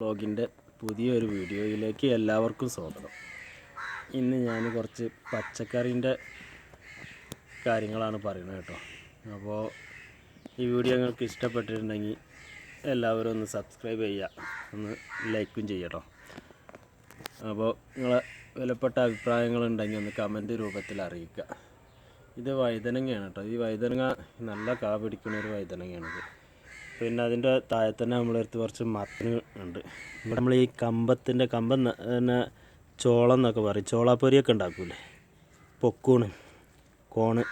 വ്ളോഗിന്റെ പുതിയൊരു വീഡിയോയിലേക്ക് എല്ലാവർക്കും സ്വാഗതം. ഇന്ന് ഞാൻ കുറച്ച് പച്ചക്കറീന്റെ കാര്യങ്ങളാണ് പറയുന്നത് കേട്ടോ. അപ്പോൾ ഈ വീഡിയോ നിങ്ങൾക്ക് ഇഷ്ടപ്പെട്ടിട്ടുണ്ടെങ്കിൽ എല്ലാവരും ഒന്ന് സബ്സ്ക്രൈബ് ചെയ്യുക. ഒന്ന് ലൈക്കും ചെയ്യട്ടോ അപ്പോൾ നിങ്ങളെ വിലപ്പെട്ട അഭിപ്രായങ്ങളുണ്ടെങ്കിൽ ഒന്ന് കമന്റ് രൂപത്തിൽ അറിയിക്കുക. ഇത് വഴുതനങ്ങയാണ് കേട്ടോ. ഈ വഴുതനങ്ങ നല്ല കാ പിടിക്കുന്ന ഒരു വഴുതനങ്ങയാണിത്. പിന്നെ അതിന്റെ താഴെ തന്നെ നമ്മളെടുത്ത് കുറച്ച് മത്തന് ഉണ്ട്. നമ്മൾ ഈ കമ്പത്തിന്റെ കമ്പം തന്നെ ചോളം എന്നൊക്കെ പറയും. ചോളാപ്പൊരിയൊക്കെ ഉണ്ടാക്കൂലേ? Popcorn.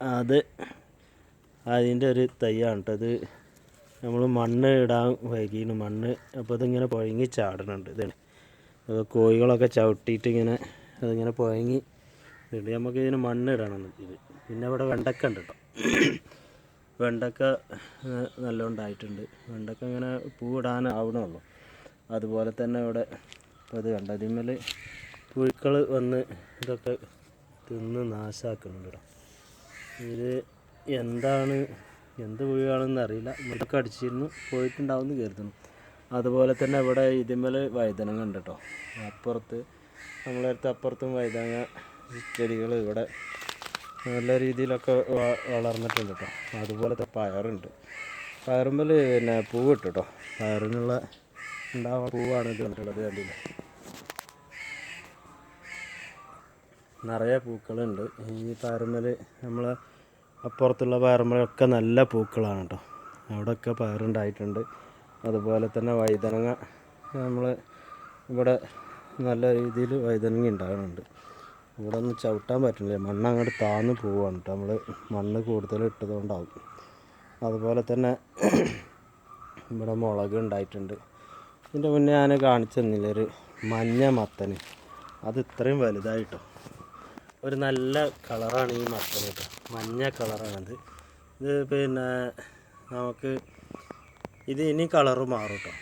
അത് അതിന്റെ ഒരു തയ്യാണ് കേട്ടോ അത് നമ്മൾ മണ്ണ് ഇടാൻ വൈകിയാണ് മണ്ണ് അപ്പോൾ അതിങ്ങനെ പുഴങ്ങി ചാടുന്നുണ്ട് ഇതാണ്. കോഴികളൊക്കെ ചവിട്ടിയിട്ട് ഇങ്ങനെ അതിങ്ങനെ പുഴങ്ങി നമുക്ക് ഇതിന് മണ്ണ് ഇടണം ഇത്. പിന്നെ ഇവിടെ വെണ്ടക്ക ഉണ്ട് കേട്ടോ വെണ്ടക്ക നല്ല ഉണ്ടായിട്ടുണ്ട്. വെണ്ടക്ക ഇങ്ങനെ പൂവിടാൻ അതുപോലെ തന്നെ ഇവിടെ ഇപ്പോൾ ഇത് കണ്ട? പുഴുക്കൾ വന്ന് ഇതൊക്കെ തിന്ന് നാശാക്കുന്നുണ്ട് ഇത് എന്താണ് എന്ത് പുഴുവാണെന്ന് അറിയില്ല. മുഴുക്ക അടിച്ചിരുന്നു പോയിട്ടുണ്ടാവും എന്ന് കരുതുന്നു. അതുപോലെ തന്നെ ഇവിടെ ഇതിന്മേൽ വഴുതനങ്ങ ഉണ്ട് കേട്ടോ. അപ്പുറത്ത് നമ്മളെടുത്ത് അപ്പുറത്തും വഴുതനങ്ങ ചെടികൾ ഇവിടെ നല്ല രീതിയിലൊക്കെ വളർന്നിട്ടുണ്ട് കേട്ടോ അതുപോലത്തെ പയറുണ്ട്. പയറുമ്പൽ പിന്നെ പൂവ് ഇട്ടു കേട്ടോ പയറിനുള്ള ഉണ്ടാവാൻ പൂവാണ് ഇത് കണ്ടില്ല? നിറയെ പൂക്കളുണ്ട്. ഈ പയറുമ്പൽ നമ്മൾ അപ്പുറത്തുള്ള പയറുമ്പലൊക്കെ നല്ല പൂക്കളാണ് കേട്ടോ അവിടെയൊക്കെ പയറുണ്ടായിട്ടുണ്ട്. അതുപോലെ തന്നെ വഴുതനങ്ങ നമ്മൾ ഇവിടെ നല്ല രീതിയിൽ വഴുതനങ്ങ ഉണ്ടാകുന്നുണ്ട്. ഇവിടെ ഒന്നും ചവിട്ടാൻ പറ്റുന്നില്ല. മണ്ണ് അങ്ങോട്ട് താന്ന് പോവാണ് നമ്മൾ മണ്ണ് കൂടുതൽ ഇട്ടതുകൊണ്ടാവും. അതുപോലെ തന്നെ ഇവിടെ മുളക് ഉണ്ടായിട്ടുണ്ട്. ഇതിന്റെ മുന്നേ ഞാൻ കാണിച്ചു തന്നില്ല ഒരു മഞ്ഞ മത്തന്. അത് ഇത്രയും വലുതായിട്ടോ. ഒരു നല്ല കളറാണ് ഈ മത്തൻ കേട്ടോ മഞ്ഞ കളറാണത്. ഇത് പിന്നെ നമുക്ക് ഇത് ഇനി കളറ് മാറും കേട്ടോ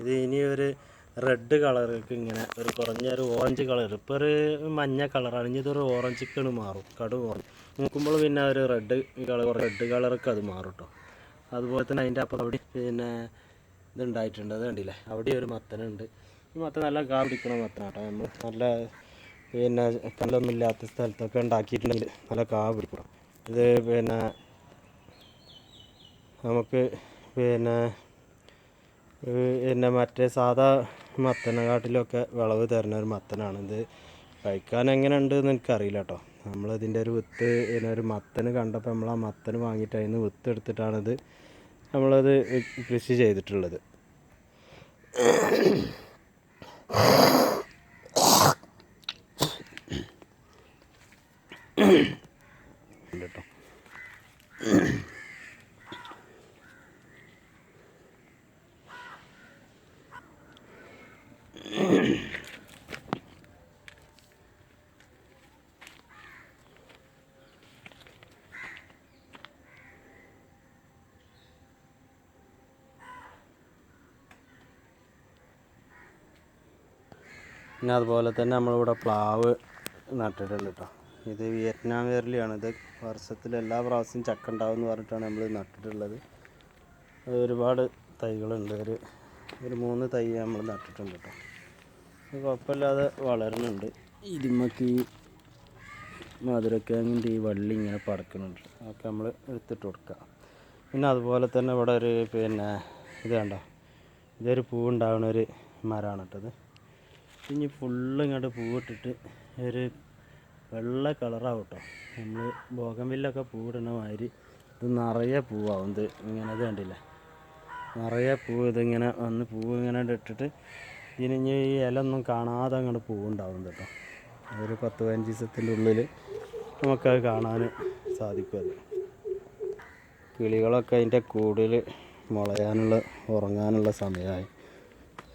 ഇത് ഇനി ഒരു റെഡ് കളർക്ക് ഇങ്ങനെ ഒരു കുറഞ്ഞ ഒരു ഓറഞ്ച് കളർ ഇപ്പോൾ ഒരു മഞ്ഞ കളറാണ് ഇനി ഇതൊരു ഓറഞ്ചിക്കാണ് മാറും. കടു ഓറഞ്ച് നോക്കുമ്പോൾ പിന്നെ ഒരു റെഡ് കളർ റെഡ് കളർക്ക് അത് മാറും കേട്ടോ അതുപോലെ തന്നെ അതിന്റെ അപ്പുറം അവിടെ പിന്നെ ഇതുണ്ടായിട്ടുണ്ട് അത് കണ്ടില്ലേ? അവിടെ ഒരു മത്തനുണ്ട് ഈ മത്തൻ നല്ല കാ പിടിക്കണ മത്തനാണ് കേട്ടോ നമ്മൾ നല്ല പിന്നെ കല്ലൊന്നും ഇല്ലാത്ത സ്ഥലത്തൊക്കെ ഉണ്ടാക്കിയിട്ടുണ്ടെങ്കിൽ നല്ല കാ പിടിക്കണം ഇത് പിന്നെ നമുക്ക് പിന്നെ പിന്നെ മറ്റേ സാധാ മത്തനെക്കാട്ടിലൊക്കെ വിളവ് തരുന്ന ഒരു മത്തനാണ്. ഇത് കഴിക്കാൻ എങ്ങനെ ഉണ്ട് എന്ന് എനിക്കറിയില്ല കേട്ടോ നമ്മളിതിന്റെ ഒരു വിത്ത് പിന്നെ ഒരു മത്തന് കണ്ടപ്പോൾ നമ്മൾ ആ മത്തന് വാങ്ങിയിട്ട് അതിന് വിത്ത് എടുത്തിട്ടാണിത് നമ്മളത് കൃഷി ചെയ്തിട്ടുള്ളത്. കേട്ടോ പിന്നെ അതുപോലെ തന്നെ നമ്മളിവിടെ പ്ലാവ് നട്ടിട്ടുണ്ട് കേട്ടോ ഇത് വിയറ്റ്നാം വേർലിയാണ്. ഇത് വർഷത്തിൽ എല്ലാ പ്രാവശ്യവും ചക്ക ഉണ്ടാവും എന്ന് പറഞ്ഞിട്ടാണ് നമ്മൾ നട്ടിട്ടുള്ളത്. ഒരുപാട് തൈകളുണ്ട്. ഒരു ഒരു മൂന്ന് തൈ നമ്മൾ നട്ടിട്ടുണ്ട് കേട്ടോ ഇത് കുഴപ്പമില്ലാതെ വളരുന്നുണ്ട്. ഇരുമക്ക് ഈ മധുരക്കിഴങ്ങിന്റെ ഈ വള്ളി ഇങ്ങനെ പടക്കുന്നുണ്ട് അതൊക്കെ നമ്മൾ എടുത്തിട്ട് കൊടുക്കുക പിന്നെ അതുപോലെ തന്നെ ഇവിടെ ഒരു പിന്നെ ഇത് കണ്ടോ? ഇതൊരു പൂവുണ്ടാവുന്ന ഒരു മരമാണ് കേട്ടത് ഇനി ഫുള്ള് ഇങ്ങോട്ട് പൂവിട്ടിട്ട് ഒരു വെള്ള കളറാവും കേട്ടോ നമ്മൾ ബോഗൻവില്ലൊക്കെ പൂവിടണ മാതിരി ഇത് നിറയെ പൂവാവും. ഇത് ഇങ്ങനെ ഇത് കണ്ടില്ല? നിറയെ പൂവ് ഇതിങ്ങനെ വന്ന് പൂവ് ഇങ്ങനെ ഇട്ടിട്ട് ഇതിന് ഇനി ഈ ഇല ഒന്നും കാണാതെ അങ്ങോട്ട് പൂവുണ്ടാവും കേട്ടോ ഒരു പത്ത് പതിനഞ്ച് ദിവസത്തിന്റെ ഉള്ളിൽ നമുക്കത് കാണാൻ സാധിക്കും അത്. കിളികളൊക്കെ അതിന്റെ കൂടിൽ മുളയാനുള്ള ഉറങ്ങാനുള്ള സമയമായി.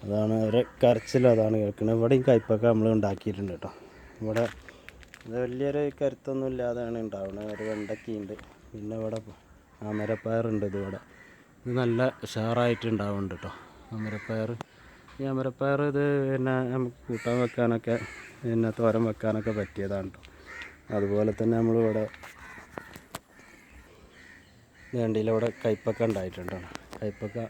അതാണ് അവരെ കരച്ചിൽ അതാണ് കേൾക്കുന്നത് ഇവിടെയും കയ്പൊക്കെ നമ്മൾ ഉണ്ടാക്കിയിട്ടുണ്ട് കേട്ടോ. ഇവിടെ ഇത് വലിയൊരു കരുത്തൊന്നും ഇല്ലാതെയാണ് ഉണ്ടാവുന്നത്. ഒരു വെണ്ടക്കയുണ്ട് പിന്നെ ഇവിടെ അമരപ്പയറുണ്ട് ഇത് ഇവിടെ ഇത് നല്ല ഉഷാറായിട്ട് ഉണ്ടാവുന്നുണ്ട് കേട്ടോ. അമരപ്പയർ. ഈ അമരപ്പയർ ഇത് പിന്നെ നമുക്ക് കൂട്ടാൻ വെക്കാനൊക്കെ പിന്നെ തോരൻ വെക്കാനൊക്കെ പറ്റിയതാണ് കേട്ടോ. അതുപോലെ തന്നെ നമ്മളിവിടെ വേണ്ടിയിലവിടെ കയ്പൊക്കെ ഉണ്ടായിട്ടുണ്ട് കയ്പൊക്കെ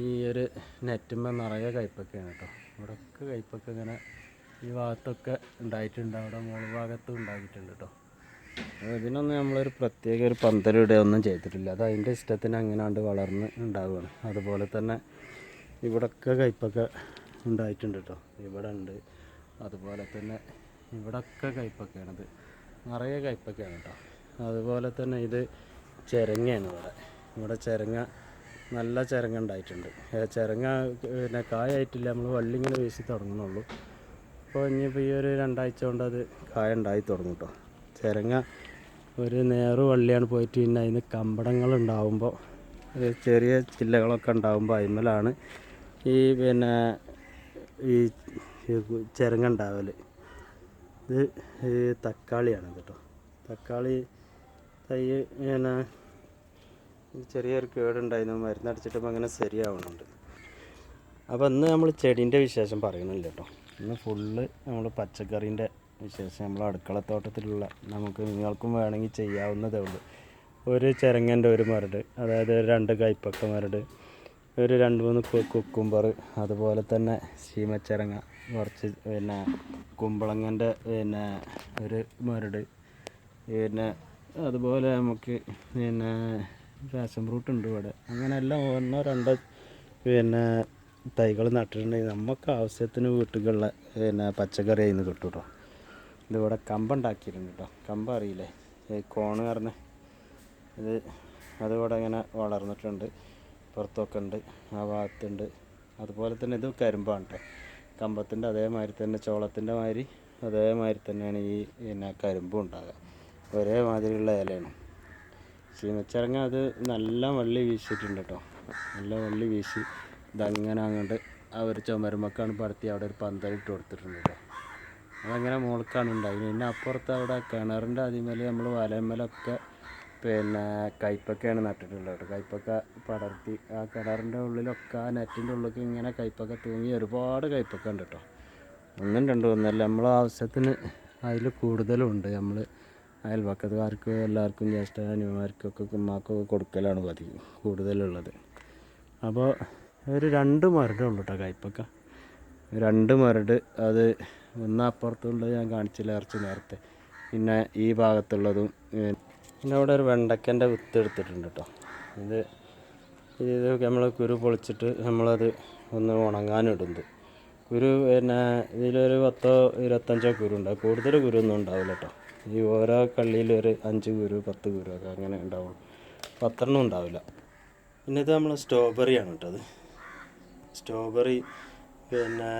ഈ ഒരു നെറ്റുമ്പോൾ നിറയെ കയ്പൊക്കെയാണ് കേട്ടോ ഇവിടെയൊക്കെ കയ്പൊക്കെ ഇങ്ങനെ ഈ ഭാഗത്തൊക്കെ ഉണ്ടായിട്ടുണ്ട്. അവിടെ മുകൾ ഭാഗത്തും ഉണ്ടാക്കിയിട്ടുണ്ട് കേട്ടോ ഇതിനൊന്നും നമ്മളൊരു പ്രത്യേക ഒരു പന്തലിടുക ഒന്നും ചെയ്തിട്ടില്ല. അത് അതിന്റെ ഇഷ്ടത്തിന് അങ്ങനാണ്ട് വളർന്ന് ഉണ്ടാവുകയാണ്. അതുപോലെ തന്നെ ഇവിടൊക്കെ കയ്പൊക്കെ ഉണ്ടായിട്ടുണ്ട് കേട്ടോ ഇവിടെ ഉണ്ട്. അതുപോലെ തന്നെ ഇവിടൊക്കെ ഇത് നിറയെ കയ്പൊക്കെയാണ് കേട്ടോ അതുപോലെ തന്നെ ഇത് ചിരങ്ങയാണ് ഇവിടെ. ഇവിടെ ചിരങ്ങ നല്ല ചിരങ്ങ ഉണ്ടായിട്ടുണ്ട്. ചിരങ്ങ പിന്നെ കായായിട്ടില്ല. നമ്മൾ വള്ളി ഇങ്ങനെ വീശി തുടങ്ങുന്നുള്ളൂ. അപ്പോൾ ഇനിയിപ്പോൾ ഈ ഒരു രണ്ടാഴ്ച കൊണ്ട് അത് കായ ഉണ്ടായി തുടങ്ങും കേട്ടോ ചിരങ്ങ ഒരു നേറ് വള്ളിയാണ് പോയിട്ട് പിന്നെ അതിന് കമ്പടങ്ങൾ ഉണ്ടാകുമ്പോൾ ചെറിയ ചില്ലകളൊക്കെ ഉണ്ടാകുമ്പോൾ അതിന്മേലാണ് ഈ പിന്നെ ഈ ചിരങ്ങ ഉണ്ടാവൽ ഇത് തക്കാളിയാണ് കേട്ടോ തക്കാളി തൈ പിന്നെ ചെറിയൊരു കേടുണ്ടായിരുന്നു മരുന്നടിച്ചിട്ടപ്പോൾ അങ്ങനെ ശരിയാവുന്നുണ്ട് അപ്പോൾ ഇന്ന് നമ്മൾ ചെടീന്റെ വിശേഷം പറയുന്നില്ല കേട്ടോ ഇന്ന് ഫുള്ള് നമ്മൾ പച്ചക്കറീന്റെ വിശേഷം നമ്മൾ അടുക്കളത്തോട്ടത്തിലുള്ള നമുക്ക് നിങ്ങൾക്കും വേണമെങ്കിൽ ചെയ്യാവുന്നതേ ഉള്ളൂ. ഒരു ചിരങ്ങന്റെ ഒരു മരട് അതായത് രണ്ട് കൈപ്പക്ക മരട് ഒരു രണ്ട് മൂന്ന് കുക്കുംബർ അതുപോലെ തന്നെ ശീമച്ചിരങ്ങ കുറച്ച് പിന്നെ കുമ്പളങ്ങന്റെ പിന്നെ ഒരു മരട് പിന്നെ അതുപോലെ നമുക്ക് പിന്നെ പാഷൻ ഫ്രൂട്ട് ഉണ്ട് ഇവിടെ. അങ്ങനെ എല്ലാം ഒന്നോ രണ്ടോ പിന്നെ തൈകൾ നട്ടിട്ടുണ്ടെങ്കിൽ നമുക്ക് ആവശ്യത്തിന് വീട്ടുകളിലുള്ള പിന്നെ പച്ചക്കറി അതിന് കിട്ടും കേട്ടോ ഇതിവിടെ കമ്പ ഉണ്ടാക്കിയിട്ടുണ്ട് കേട്ടോ കമ്പ് അറിയില്ലേ? ഈ കോണ് പറഞ്ഞ ഇത് അതിവിടെ ഇങ്ങനെ വളർന്നിട്ടുണ്ട്. പുറത്തൊക്കെ ഉണ്ട് ആ ഭാഗത്തുണ്ട്. അതുപോലെ തന്നെ ഇത് കരിമ്പാണ് കേട്ടോ കമ്പത്തിന്റെ അതേമാതിരി തന്നെ ചോളത്തിന്റെ മാതിരി അതേമാതിരി തന്നെയാണ് ഈ പിന്നെ കരിമ്പും ഉണ്ടാകുക ഒരേമാതിരിയുള്ള ഇലയാണ്. ചീമച്ചിറങ്ങ അത് നല്ല വള്ളി വീശിയിട്ടുണ്ട് കേട്ടോ. നല്ല വള്ളി വീശി. ഇതങ്ങനെ അങ്ങോട്ട് ആ ഒരു ചുമരുമക്കാണ് പടത്തി അവിടെ ഒരു പന്തലിട്ട് കൊടുത്തിട്ടുണ്ട് കേട്ടോ. അതങ്ങനെ മുകൾക്കാണ് ഉണ്ടായി പിന്നെ അപ്പുറത്ത് അവിടെ കിണറിന്റെ അതിമേൽ നമ്മൾ വലമേലൊക്കെ പിന്നെ കയ്പൊക്കെയാണ് നട്ടിട്ടുള്ളത് കേട്ടോ. കയ്പൊക്കെ പടർത്തി ആ കിണറിന്റെ ഉള്ളിലൊക്കെ ആ നെറ്റിന്റെ ഉള്ളിലൊക്കെ ഇങ്ങനെ കയ്പൊക്കെ തൂങ്ങി ഒരുപാട് കയ്പൊക്കെ ഉണ്ട് കേട്ടോ. ഒന്നും രണ്ടും ഒന്നല്ല. നമ്മളെ ആവശ്യത്തിന് അതിൽ കൂടുതലും ഉണ്ട്. നമ്മൾ അയൽവക്കത്തുകാർക്ക് എല്ലാവർക്കും ജ്യേഷ്ഠ അനിയന്മാർക്കൊക്കെ ഉമ്മാക്കൊക്കെ കൊടുക്കലാണ് പതിവ് കൂടുതലുള്ളത്. അപ്പോൾ ഒരു രണ്ട് മരടേ ഉള്ളൂ കേട്ടോ കയ്പൊക്കെ രണ്ട് മരട് അത് ഒന്ന് അപ്പുറത്തുള്ളത് ഞാൻ കാണിച്ചില്ല ഇറച്ചി നേരത്തെ. പിന്നെ ഈ ഭാഗത്തുള്ളതും പിന്നെ അവിടെ ഒരു വെണ്ടക്കന്റെ വിത്ത് എടുത്തിട്ടുണ്ട് കേട്ടോ ഇത് ഇത് നമ്മൾ കുരു പൊളിച്ചിട്ട് നമ്മളത് ഒന്ന് ഉണങ്ങാനിടുന്നത് കുരു പിന്നെ ഇതിലൊരു പത്തോ ഇരുപത്തഞ്ചോ കുരു ഉണ്ടാവും കൂടുതൽ കുരു ഒന്നും ഉണ്ടാവില്ല കേട്ടോ ഈ ഓരോ കള്ളിയിലൊരു അഞ്ച് കുരു പത്ത് കുരു ഒക്കെ അങ്ങനെ ഉണ്ടാവുള്ളൂ. പത്തെണ്ണം ഉണ്ടാവില്ല. പിന്നെ ഇത് നമ്മൾ സ്ട്രോബെറിയാണ് കേട്ടോ അത് സ്ട്രോബെറി പിന്നെ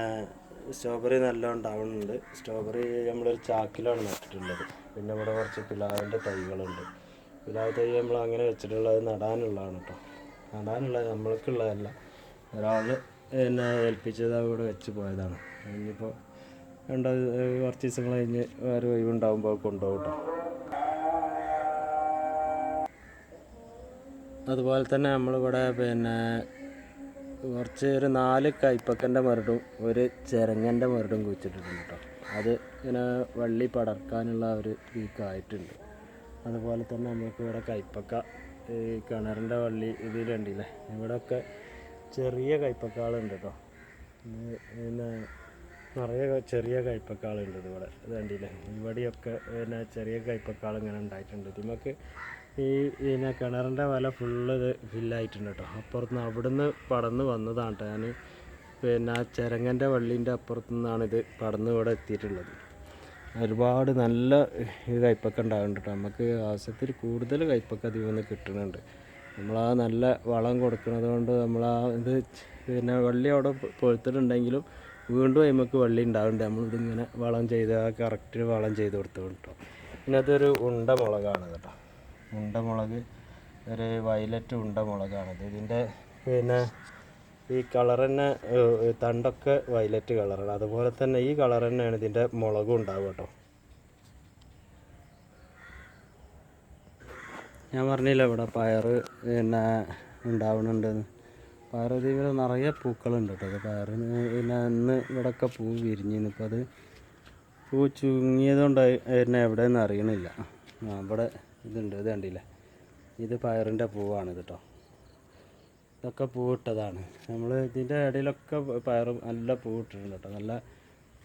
സ്ട്രോബെറി നല്ല ഉണ്ടാവുന്നുണ്ട് സ്ട്രോബെറി നമ്മളൊരു ചാക്കിലാണ് നട്ടിട്ടുള്ളത്. പിന്നെ ഇവിടെ കുറച്ച് പിലാവിന്റെ തൈകളുണ്ട്. പിലാവ് തൈ നമ്മൾ അങ്ങനെ വെച്ചിട്ടുള്ളത് നടാനുള്ളതാണ് കേട്ടോ നടാനുള്ളത് നമ്മൾക്കുള്ളതല്ല. ഒരാൾ എന്നെ ഏൽപ്പിച്ചത് അവിടെ വെച്ച് പോയതാണ്. ഇനിയിപ്പോൾ രണ്ട് കുറച്ച് ദിവസങ്ങൾ കഴിഞ്ഞ് വേറെ ഒഴിവുണ്ടാകുമ്പോൾ കൊണ്ടുപോകും അതുപോലെ തന്നെ നമ്മളിവിടെ പിന്നെ കുറച്ച് ഒരു നാല് കൈപ്പക്കന്റെ മരടും ഒരു ചിരങ്ങന്റെ മരടും കുഴിച്ചിട്ടിട്ടുണ്ട് കേട്ടോ അത് ഇങ്ങനെ വള്ളി പടർക്കാനുള്ള ഒരു വീക്കായിട്ടുണ്ട് അതുപോലെ തന്നെ നമുക്ക് ഇവിടെ കൈപ്പക്ക ഈ കിണറിന്റെ വള്ളി ഇതിലുണ്ടല്ലേ ഇവിടെയൊക്കെ ചെറിയ കൈപ്പക്കാളുണ്ട് കേട്ടോ പിന്നെ നിറയെ ചെറിയ കൈപ്പക്കാളുണ്ട് ഇവിടെ കണ്ടില്ലേ? ഇവിടെയൊക്കെ പിന്നെ ചെറിയ കൈപ്പക്കാൾ ഇങ്ങനെ ഉണ്ടായിട്ടുണ്ട്. നമുക്ക് ഈ പിന്നെ കിണറിന്റെ വല ഫുള്ള് ഇത് ഫില്ലായിട്ടുണ്ട് കേട്ടോ അപ്പുറത്തുനിന്ന് അവിടുന്ന് പടന്ന് വന്നതാണ് കേട്ടോ ഞാൻ പിന്നെ ആ ചിരങ്ങന്റെ വള്ളീന്റെ അപ്പുറത്തു നിന്നാണ് ഇത് പടന്ന് ഇവിടെ എത്തിയിട്ടുള്ളത്. ഒരുപാട് നല്ല കയ്പൊക്കെ ഉണ്ടാകുന്നുണ്ട് കേട്ടോ നമുക്ക് ആവശ്യത്തിൽ കൂടുതൽ കയ്പൊക്കെ അതിൽ നിന്ന് കിട്ടുന്നുണ്ട്. നമ്മളാ നല്ല വളം കൊടുക്കുന്നത് കൊണ്ട് നമ്മളാ ഇത് പിന്നെ വള്ളി അവിടെ പൊഴുത്തിട്ടുണ്ടെങ്കിലും വീണ്ടും നമുക്ക് വള്ളി ഉണ്ടാവുന്നുണ്ട് നമ്മളിതിങ്ങനെ വളം ചെയ്ത് ആ കറക്റ്റ് വളം ചെയ്ത് കൊടുത്തു കേട്ടോ പിന്നെ അതൊരു ഉണ്ട മുളകാണ് കേട്ടോ. ഉണ്ട മുളക് ഒരു വയലറ്റ് ഉണ്ട മുളകാണിത് ഇതിന്റെ പിന്നെ ഈ കളർ തന്നെ തണ്ടൊക്കെ വയലറ്റ് കളറാണ് അതുപോലെ തന്നെ ഈ കളർ തന്നെയാണ് ഇതിന്റെ മുളകും ഉണ്ടാവുക കേട്ടോ. ഞാൻ പറഞ്ഞില്ല ഇവിടെ പയർ പിന്നെ ഉണ്ടാവണുണ്ടെന്ന്. പയർ ഇതിൽ നിറയെ പൂക്കളുണ്ട് കേട്ടോ. അത് പയറിന് പിന്നെ ഇന്ന് ഇവിടെയൊക്കെ പൂ വിരിഞ്ഞിന് ഇപ്പോൾ അത് പൂ ചുങ്ങിയതുകൊണ്ട് എന്നെ എവിടെയെന്ന് അറിയണില്ല. ആ ഇതുണ്ട്. ഇത് കണ്ടില്ല? ഇത് പയറിന്റെ പൂവാണ് കേട്ടോ. ഇതൊക്കെ പൂവിട്ടതാണ് നമ്മൾ ഇതിന്റെ ഇടയിലൊക്കെ പയർ നല്ല പൂവിട്ടിട്ടുണ്ട് കേട്ടോ. നല്ല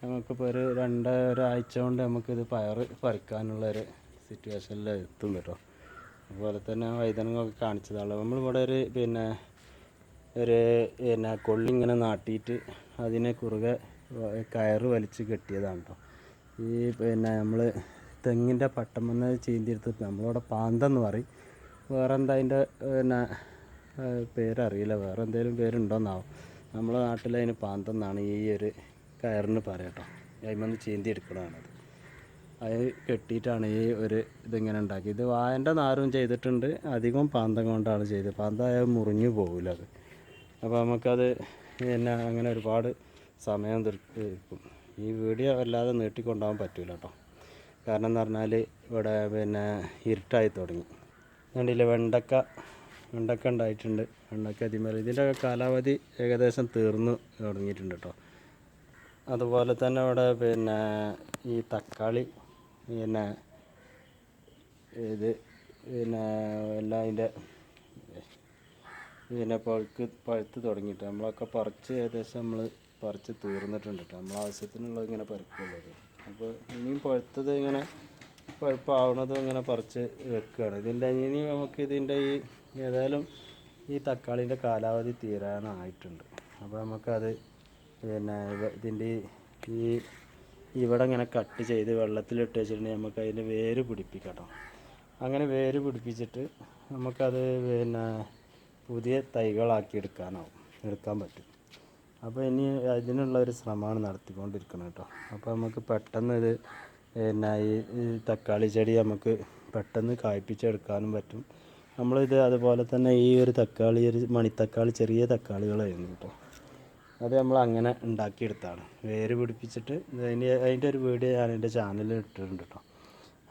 നമുക്കിപ്പോൾ ഒരു രണ്ട് ആഴ്ച കൊണ്ട് നമുക്കിത് പയർ പറിക്കാനുള്ളൊരു സിറ്റുവേഷനിൽ എത്തും കേട്ടോ. അതുപോലെ തന്നെ വൈതനങ്ങളൊക്കെ കാണിച്ചതാണ്. നമ്മളിവിടെ ഒരു പിന്നെ ഒരു പിന്നെ കൊള്ളി ഇങ്ങനെ നാട്ടിയിട്ട് അതിനെ കുറുകെ കയറ് വലിച്ച് കെട്ടിയതാണ് കേട്ടോ ഈ പിന്നെ നമ്മൾ തെങ്ങിന്റെ പട്ടം വന്ന് ചീന്തിയെടുത്ത് നമ്മളിവിടെ പാന്തെന്ന് പറയും. വേറെ എന്താ അതിന്റെ പിന്നെ പേരറിയില്ല. വേറെ എന്തെങ്കിലും പേരുണ്ടോന്നാവും. നമ്മളെ നാട്ടിൽ അതിന് പാന്തെന്നാണ് ഈ ഒരു കയറിന് പറയട്ടോ. കേട്ടോ അതിമന്ന് ചീന്തി എടുക്കണതാണത് അത് കെട്ടിയിട്ടാണ് ഈ ഒരു ഇതിങ്ങനെ ഉണ്ടാക്കി. ഇത് വായന്റെ നാരും ചെയ്തിട്ടുണ്ട്. അധികം പാന്തം കൊണ്ടാണ് ചെയ്തത്. പാന്തായ മുറിഞ്ഞു പോകില്ല അത്. അപ്പോൾ നമുക്കത് എന്നാ അങ്ങനെ ഒരുപാട് സമയം തീർക്കും ഈ വീഡിയോ വല്ലാതെ നീട്ടിക്കൊണ്ടാകാൻ പറ്റില്ല കേട്ടോ. കാരണം എന്ന് പറഞ്ഞാൽ ഇവിടെ പിന്നെ ഇരുട്ടായി തുടങ്ങി. കണ്ടില്ലേ വെണ്ടക്ക വെണ്ടക്ക ഉണ്ടായിട്ടുണ്ട്. വെണ്ടക്ക അതിമേൽ ഇതിന്റെ കാലാവധി ഏകദേശം തീർന്നു തുടങ്ങിയിട്ടുണ്ട് കേട്ടോ. അതുപോലെ തന്നെ ഇവിടെ പിന്നെ ഈ തക്കാളി പിന്നെ ഇത് പിന്നെ എല്ലാം അതിന്റെ പിന്നെ പഴുക്ക് പഴുത്ത് തുടങ്ങിയിട്ട് നമ്മളൊക്കെ പറിച്ച് ഏകദേശം നമ്മൾ പറിച്ച് തീർന്നിട്ടുണ്ട് കേട്ടോ. നമ്മൾ ആവശ്യത്തിനുള്ളത് ഇങ്ങനെ പറിക്കുള്ളത്. അപ്പോൾ ഇനിയും പഴുത്തത് ഇങ്ങനെ പഴുപ്പാവണതും ഇങ്ങനെ പറിച്ച് വെക്കുകയാണ്. ഇതിന്റെ ഇനി നമുക്ക് ഇതിന്റെ ഈ ഏതായാലും ഈ തക്കാളിന്റെ കാലാവധി തീരാനായിട്ടുണ്ട്. അപ്പോൾ നമുക്കത് പിന്നെ ഇതിന്റെ ഈ ഇവിടെ ഇങ്ങനെ കട്ട് ചെയ്ത് വെള്ളത്തിലിട്ട് വെച്ചിട്ടുണ്ടെങ്കിൽ നമുക്ക് അതിന്റെ വേര് പിടിപ്പിക്കാം അങ്ങനെ വേര് പിടിപ്പിച്ചിട്ട് നമുക്കത് പിന്നെ പുതിയ തൈകളാക്കി എടുക്കാനാവും. എടുക്കാൻ പറ്റും. അപ്പോൾ ഇനി അതിനുള്ള ഒരു ശ്രമമാണ് നടത്തിക്കൊണ്ടിരിക്കുന്നത് കേട്ടോ. അപ്പോൾ നമുക്ക് പെട്ടെന്ന് ഇത് പിന്നെ ഈ തക്കാളി ചെടി നമുക്ക് പെട്ടെന്ന് കായ്പ്പിച്ചെടുക്കാനും പറ്റും. നമ്മളിത് അതുപോലെ തന്നെ ഈ ഒരു തക്കാളി ഒരു മണിത്തക്കാളി ചെറിയ തക്കാളികളായിരുന്നു കേട്ടോ. അത് നമ്മൾ അങ്ങനെ ഉണ്ടാക്കിയെടുത്താണ്. വേര് പിടിപ്പിച്ചിട്ട് അതിന്റെ അതിന്റെ ഒരു വീഡിയോ ഞാൻ എന്റെ ചാനലിൽ ഇട്ടിട്ടുണ്ട് കേട്ടോ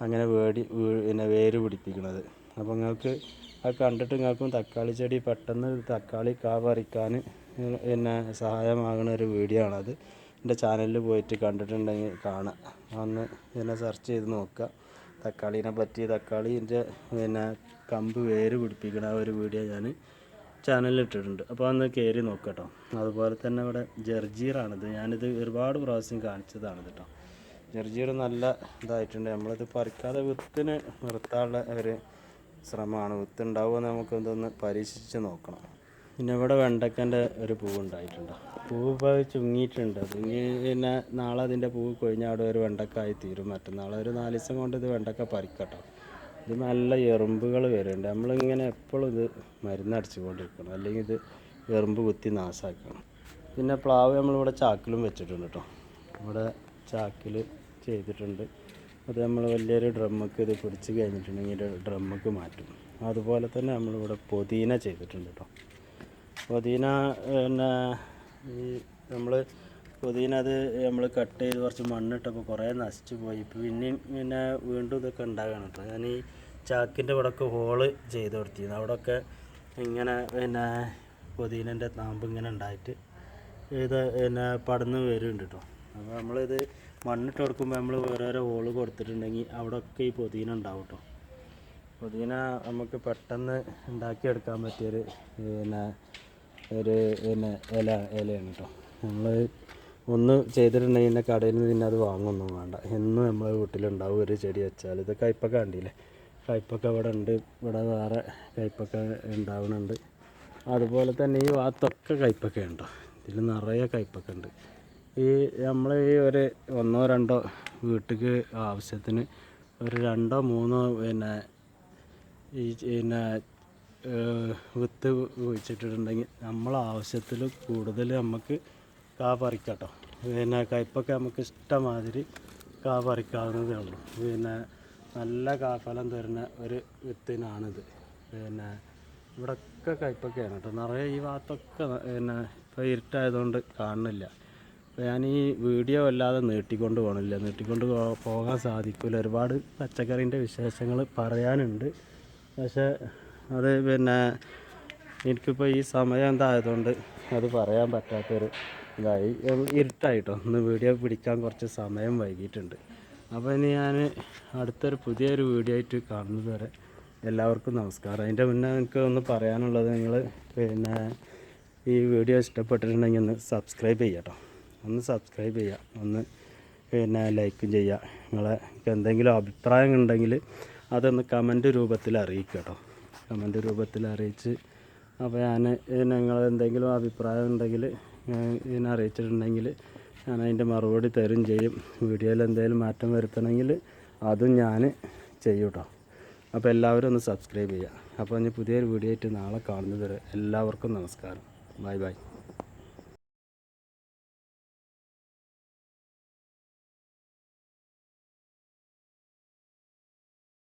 അങ്ങനെ വേടി പിന്നെ വേര് പിടിപ്പിക്കുന്നത് അപ്പോൾ നിങ്ങൾക്ക് അത് കണ്ടിട്ട് നിങ്ങൾക്കും തക്കാളി ചെടി പെട്ടെന്ന് തക്കാളി കാ പറിക്കാൻ പിന്നെ സഹായമാകുന്ന ഒരു വീഡിയോ ആണത് എന്റെ ചാനലിൽ പോയിട്ട് കണ്ടിട്ടുണ്ടെങ്കിൽ കാണാം. ഒന്ന് പിന്നെ സെർച്ച് ചെയ്ത് നോക്കുക. തക്കാളീനെ പറ്റി തക്കാളീന്റെ പിന്നെ കമ്പ് വേര് പിടിപ്പിക്കുന്ന ഒരു വീഡിയോ ഞാൻ ചാനലിൽ ഇട്ടിട്ടുണ്ട്. അപ്പോൾ അന്ന് കയറി നോക്കട്ടോ. അതുപോലെ തന്നെ ഇവിടെ ജർജീറാണിത്. ഞാനിത് ഒരുപാട് പ്രാവശ്യം കാണിച്ചതാണ് കേട്ടോ ജർജീർ നല്ല ഇതായിട്ടുണ്ട്. നമ്മളിത് പറിക്കാതെ വിത്തിന് നിർത്താനുള്ള ഒരു ശ്രമമാണ്. വിത്ത് ഉണ്ടാവുമെന്ന് നമുക്ക് ഇതൊന്ന് പരീക്ഷിച്ച് നോക്കണം. പിന്നെ ഇവിടെ വെണ്ടക്കന്റെ ഒരു പൂവ് ഉണ്ടായിട്ടുണ്ട്. പൂവ് ഇപ്പോൾ ചുങ്ങിയിട്ടുണ്ട്. ചുങ്ങി പിന്നെ നാളെ അതിന്റെ പൂവ് അവിടെ ഒരു വെണ്ടക്കായി തീരും. മറ്റന്നാളെ ഒരു നാല് ദിവസം കൊണ്ട് ഇത് വെണ്ടക്ക പറിക്കട്ടോ. ഇത് നല്ല എറുമ്പുകൾ വരുന്നുണ്ട് നമ്മളിങ്ങനെ എപ്പോഴും ഇത് മരുന്നടിച്ചു കൊണ്ടിരിക്കണം അല്ലെങ്കിൽ ഇത് എറുമ്പ് കുത്തി നാശാക്കണം പിന്നെ പ്ലാവ് നമ്മളിവിടെ ചാക്കിലും വെച്ചിട്ടുണ്ട് കേട്ടോ ഇവിടെ ചാക്കിൽ ചെയ്തിട്ടുണ്ട്. അത് നമ്മൾ വലിയൊരു ഡ്രമ്മക്ക് ഇത് പിടിച്ച് കഴിഞ്ഞിട്ടുണ്ടെങ്കിൽ ഡ്രമ്മക്ക് മാറ്റും. അതുപോലെ തന്നെ നമ്മളിവിടെ പൊതീന ചെയ്തിട്ടുണ്ട് കേട്ടോ പുതിന പിന്നെ ഈ നമ്മൾ പുതിന അത് നമ്മൾ കട്ട് ചെയ്ത് കുറച്ച് മണ്ണിട്ടപ്പോൾ കുറേ നശിച്ചു പോയി. ഇപ്പോൾ പിന്നെയും പിന്നെ വീണ്ടും ഇതൊക്കെ ഉണ്ടാകണം കേട്ടോ ഞാൻ ഈ ചാക്കിന്റെ ഇവിടെയൊക്കെ ഹോൾ ചെയ്ത് കൊടുത്തിരുന്നു. അവിടെയൊക്കെ ഇങ്ങനെ പിന്നെ പുതിനന്റെ താമ്പ് ഇങ്ങനെ ഉണ്ടായിട്ട് ഇത് പിന്നെ പടന്ന് വരുന്നുണ്ട് കേട്ടോ അപ്പോൾ നമ്മളിത് മണ്ണിട്ട് കൊടുക്കുമ്പോൾ നമ്മൾ വേറെ വേറെ ഹോൾ കൊടുത്തിട്ടുണ്ടെങ്കിൽ അവിടെയൊക്കെ ഈ പുതിന ഉണ്ടാവും കേട്ടോ പുതിന നമുക്ക് പെട്ടെന്ന് ഉണ്ടാക്കിയെടുക്കാൻ പറ്റിയൊരു പിന്നെ ഒരു പിന്നെ ഇല ഇലയാണ് കേട്ടോ നമ്മൾ ഒന്ന് ചെയ്തിട്ടുണ്ടെങ്കിൽ എന്റെ കടയിൽ നിന്ന് പിന്നെ അത് വാങ്ങൊന്നും വേണ്ട. എന്നും നമ്മളെ വീട്ടിലുണ്ടാവും. ഒരു ചെടി വെച്ചാൽ. ഇത് കയ്പ്പൊക്കെ കണ്ടില്ലേ? കയ്പ്പൊക്കെ ഇവിടെ ഉണ്ട്. ഇവിടെ വേറെ കയ്പ്പൊക്കെ ഉണ്ടാവുന്നുണ്ട്. അതുപോലെ തന്നെ ഈ വാത്തൊക്കെ കയ്പ്പൊക്കെ ഉണ്ടോ? ഇതിൽ നിറയെ കയ്പ്പൊക്കെ ഉണ്ട്. ഈ നമ്മൾ ഈ ഒരു ഒന്നോ രണ്ടോ വീട്ടിലേക്ക് ആവശ്യത്തിന് ഒരു രണ്ടോ മൂന്നോ പിന്നെ ഈ പിന്നെ വിത്ത് കുഴിച്ചിട്ടിട്ടുണ്ടെങ്കിൽ നമ്മളെ ആവശ്യത്തിൽ കൂടുതൽ നമുക്ക് കാ പറിക്കാട്ടോ പിന്നെ കയ്പ്പൊക്കെ നമുക്ക് ഇഷ്ടമാതിരി കാ പറിക്കാവുന്നതേ ഉള്ളൂ. പിന്നെ നല്ല കാഫലം തരുന്ന ഒരു വിത്തിനാണിത്. പിന്നെ ഇവിടൊക്കെ കയ്പ്പൊക്കെയാണ് കേട്ടോ. നിറയെ ഈ ഭാഗത്തൊക്കെ പിന്നെ ഇപ്പോൾ ഇരുട്ടായതുകൊണ്ട് കാണുന്നില്ല. അപ്പോൾ ഞാൻ ഈ വീഡിയോ അല്ലാതെ നീട്ടിക്കൊണ്ട് പോകണില്ല നീട്ടിക്കൊണ്ട് പോകാൻ സാധിക്കില്ല ഒരുപാട് പച്ചക്കറീന്റെ വിശേഷങ്ങൾ പറയാനുണ്ട്. പക്ഷേ അത് പിന്നെ എനിക്കിപ്പോൾ ഈ സമയം എന്തായതുകൊണ്ട് അത് പറയാൻ പറ്റാത്തൊരു ഇതായി. ഇരുട്ടായിട്ടോ. ഒന്ന് വീഡിയോ പിടിക്കാൻ കുറച്ച് സമയം വൈകിയിട്ടുണ്ട്. അപ്പോൾ ഇനി ഞാൻ അടുത്തൊരു പുതിയൊരു വീഡിയോ ആയിട്ട് കാണുന്നത് വരെ എല്ലാവർക്കും നമസ്കാരം. അതിന്റെ മുന്നേ നിങ്ങൾക്ക് ഒന്ന് പറയാനുള്ളത് നിങ്ങൾ പിന്നെ ഈ വീഡിയോ ഇഷ്ടപ്പെട്ടിട്ടുണ്ടെങ്കിൽ ഒന്ന് സബ്സ്ക്രൈബ് ചെയ്യുക കേട്ടോ ഒന്ന് സബ്സ്ക്രൈബ് ചെയ്യുക ഒന്ന് പിന്നെ ലൈക്കും ചെയ്യുക നിങ്ങളെ എന്തെങ്കിലും അഭിപ്രായം ഉണ്ടെങ്കിൽ അതൊന്ന് കമന്റ് രൂപത്തിൽ അറിയിക്കുക കേട്ടോ കമന്റ് രൂപത്തിൽ അറിയിച്ച് അപ്പോൾ ഞാൻ നിങ്ങൾ എന്തെങ്കിലും അഭിപ്രായം ഉണ്ടെങ്കിൽ ഇതിനെ അറിയിച്ചിട്ടുണ്ടെങ്കിൽ ഞാൻ അതിന്റെ മറുപടി തരും ചെയ്യും. വീഡിയോയിൽ എന്തെങ്കിലും മാറ്റം വരുത്തണമെങ്കിൽ അതും ഞാൻ ചെയ്യും കേട്ടോ അപ്പോൾ എല്ലാവരും ഒന്ന് സബ്സ്ക്രൈബ് ചെയ്യുക. അപ്പോൾ ഇനി പുതിയൊരു വീഡിയോ ആയിട്ട് നാളെ കാണുന്നത് വരെ എല്ലാവർക്കും നമസ്കാരം. Bye bye.